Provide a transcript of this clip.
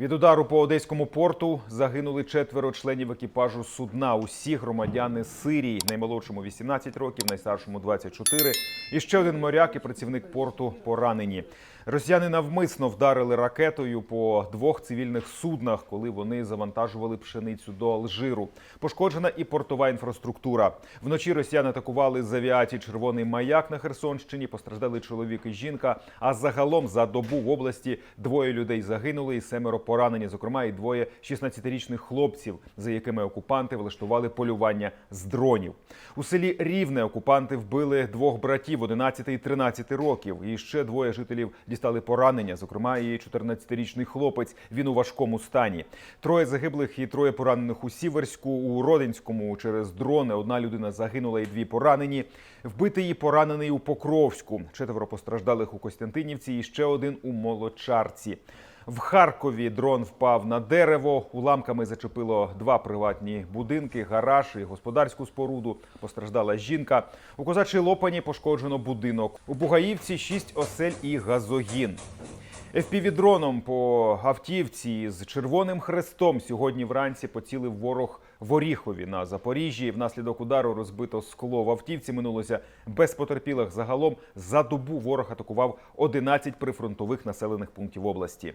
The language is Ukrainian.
Від удару по одеському порту загинули четверо членів екіпажу судна. Усі громадяни Сирії, наймолодшому 18 років, найстаршому 24. І ще один моряк і працівник порту поранені. Росіяни навмисно вдарили ракетою по двох цивільних суднах, коли вони завантажували пшеницю до Алжиру. Пошкоджена і портова інфраструктура. Вночі росіяни атакували з авіації червоний маяк на Херсонщині. Постраждали чоловік і жінка. А загалом за добу в області двоє людей загинули і семеро поранені. Зокрема, і двоє 16-річних хлопців, за якими окупанти влаштували полювання з дронів. У селі Рівне окупанти вбили двох братів 11 і 13 років. І ще двоє жителів дістали поранення. Зокрема, і 14-річний хлопець. Він у важкому стані. Троє загиблих і троє поранених у Сіверську, у Родинському через дрони. Одна людина загинула і дві поранені. Вбитий і поранений у Покровську. Четверо постраждалих у Костянтинівці і ще один у Молочарці. В Харкові дрон впав на дерево. Уламками зачепило два приватні будинки, гараж і господарську споруду. Постраждала жінка. У козачій лопані пошкоджено будинок. У Бугаївці шість осель і газогін. FPV-дроном по автівці з червоним хрестом сьогодні вранці поцілив ворог в Оріхові на Запоріжжі. Внаслідок удару розбито скло в автівці. Минулося без потерпілих. Загалом за добу ворог атакував 11 прифронтових населених пунктів області.